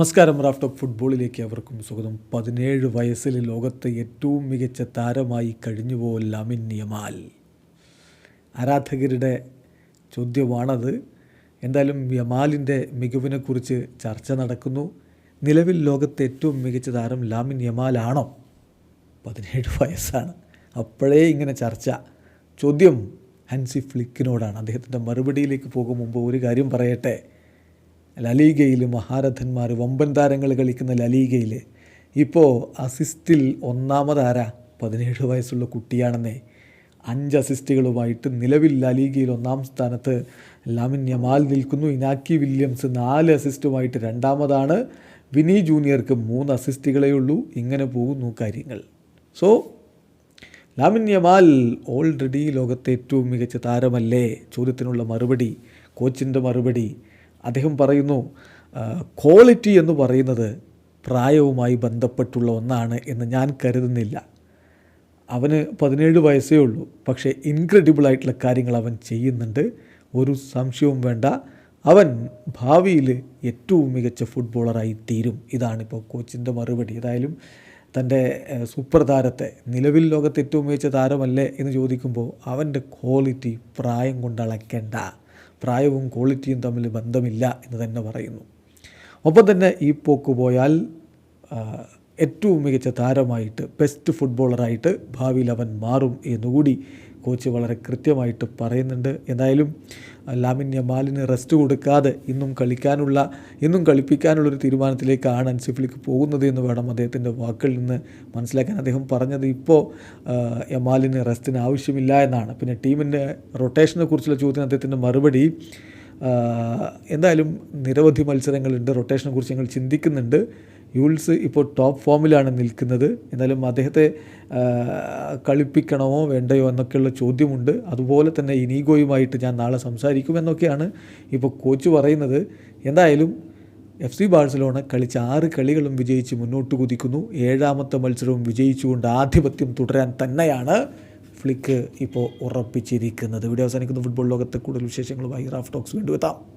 നമസ്കാരം Raf talk ഫുട്ബോളിലേക്ക് അവർക്കും സ്വാഗതം. പതിനേഴ് വയസ്സിൽ ലോകത്തെ ഏറ്റവും മികച്ച താരമായി കഴിഞ്ഞുപോൽ ലമിൻ യമാൽ? ആരാധകരുടെ ചോദ്യമാണത്. എന്തായാലും യമാലിന്റെ മികവിനെക്കുറിച്ച് ചർച്ച നടക്കുന്നു. നിലവിൽ ലോകത്തെ ഏറ്റവും മികച്ച താരം ലാമിൻ യമാലാണോ പതിനേഴ് വയസ്സാണ്. അപ്പോഴേ ഇങ്ങനെ ചർച്ച. ചോദ്യം ഹൻസി ഫ്ലിക്കിനോടാണ്. അദ്ദേഹത്തിന്റെ മറുപടിയിലേക്ക് പോകും മുമ്പ് ഒരു കാര്യം പറയട്ടെ. ലലീഗയിൽ മഹാരഥന്മാർ വമ്പൻ താരങ്ങൾ കളിക്കുന്ന ലലീഗയിൽ ഇപ്പോൾ അസിസ്റ്റിൽ ഒന്നാമതാര? പതിനേഴ് വയസ്സുള്ള കുട്ടിയാണെന്നേ. അഞ്ച് അസിസ്റ്റുകളുമായിട്ട് നിലവിൽ ലലീഗയിൽ ഒന്നാം സ്ഥാനത്ത് ലാമിൻ യമാൽ നിൽക്കുന്നു. ഇനാക്കി വില്യംസ് നാല് അസിസ്റ്റുമായിട്ട് രണ്ടാമതാണ്. വിനി ജൂനിയർക്ക് മൂന്ന് അസിസ്റ്റുകളേ ഉള്ളൂ. ഇങ്ങനെ പോകുന്നു കാര്യങ്ങൾ. സോ ലാമിൻ യമാൽ ഓൾറെഡി ലോകത്തെ ഏറ്റവും മികച്ച താരമല്ലേ? ചോദ്യത്തിനുള്ള മറുപടി കോച്ചിന്റെ മറുപടി അദ്ദേഹം പറയുന്നു ക്വാളിറ്റി എന്ന് പറയുന്നത് പ്രായവുമായി ബന്ധപ്പെട്ടുള്ള ഒന്നാണ് എന്ന് ഞാൻ കരുതുന്നില്ല. അവന് പതിനേഴ് വയസ്സേ ഉള്ളൂ. പക്ഷേ ഇൻക്രെഡിബിൾ ആയിട്ടുള്ള കാര്യങ്ങൾ അവൻ ചെയ്യുന്നുണ്ട്. ഒരു സംശയവും വേണ്ട. അവൻ ഭാവിയിൽ ഏറ്റവും മികച്ച ഫുട്ബോളറായി തീരും. ഇതാണിപ്പോൾ കോച്ചിന്റെ മറുപടി. ഏതായാലും തന്റെ സൂപ്പർ താരത്തെ നിലവിൽ ലോകത്ത് ഏറ്റവും മികച്ച താരമല്ലേ എന്ന് ചോദിക്കുമ്പോൾ അവന്റെ ക്വാളിറ്റി പ്രായം കൊണ്ട് അളക്കേണ്ട. പ്രായവും ക്വാളിറ്റിയും തമ്മിൽ ബന്ധമില്ല എന്ന് തന്നെ പറയുന്നു. ഒപ്പം തന്നെ ഈ പോക്ക് പോയാൽ ഏറ്റവും മികച്ച താരമായിട്ട് ബെസ്റ്റ് ഫുട്ബോളറായിട്ട് ഭാവിയിൽ അവൻ മാറും എന്നുകൂടി കോച്ച് വളരെ കൃത്യമായിട്ട് പറയുന്നുണ്ട്. എന്തായാലും ലാമിൻ യമാലിന് റെസ്റ്റ് കൊടുക്കാതെ ഇന്നും കളിക്കാനുള്ള ഇന്നും കളിപ്പിക്കാനുള്ളൊരു തീരുമാനത്തിലേക്കാണ് അൻസിഫിലേക്ക് പോകുന്നത് എന്ന് വേണം അദ്ദേഹത്തിന്റെ വാക്കുകളിൽ നിന്ന് മനസ്സിലാക്കാൻ. അദ്ദേഹം പറഞ്ഞത് ഇപ്പോൾ യമാലിന് റെസ്റ്റിന് ആവശ്യമില്ല എന്നാണ്. പിന്നെ ടീമിന്റെ റൊട്ടേഷനെ കുറിച്ചുള്ള ചോദ്യത്തിന് അദ്ദേഹത്തിന്റെ മറുപടി എന്തായാലും നിരവധി മത്സരങ്ങളുണ്ട്. റൊട്ടേഷനെ കുറിച്ച് ഞങ്ങൾ ചിന്തിക്കുന്നുണ്ട്. യൂൾസ് ഇപ്പോൾ ടോപ്പ് ഫോമിലാണ് നിൽക്കുന്നത്. എന്നാലും അദ്ദേഹത്തെ കളിപ്പിക്കണമോ വേണ്ടയോ എന്നൊക്കെയുള്ള ചോദ്യമുണ്ട്. അതുപോലെ തന്നെ ഇനീഗോയുമായിട്ട് ഞാൻ നാളെ സംസാരിക്കും എന്നൊക്കെയാണ് ഇപ്പോൾ കോച്ച് പറയുന്നത്. എന്തായാലും എഫ് സി ബാഴ്സലോണ കളിച്ച ആറ് കളികളും വിജയിച്ച് മുന്നോട്ട് കുതിക്കുന്നു. ഏഴാമത്തെ മത്സരവും വിജയിച്ചുകൊണ്ട് ആധിപത്യം തുടരാൻ തന്നെയാണ് ഫ്ലിക്ക് ഇപ്പോൾ ഉറപ്പിച്ചിരിക്കുന്നത്. വീഡിയോ അവസാനിക്കുന്ന. ഫുട്ബോൾ ലോകത്തെ കൂടുതൽ വിശേഷങ്ങളുമായി റാഫ് ടോക്സ് വീണ്ടും എത്താം.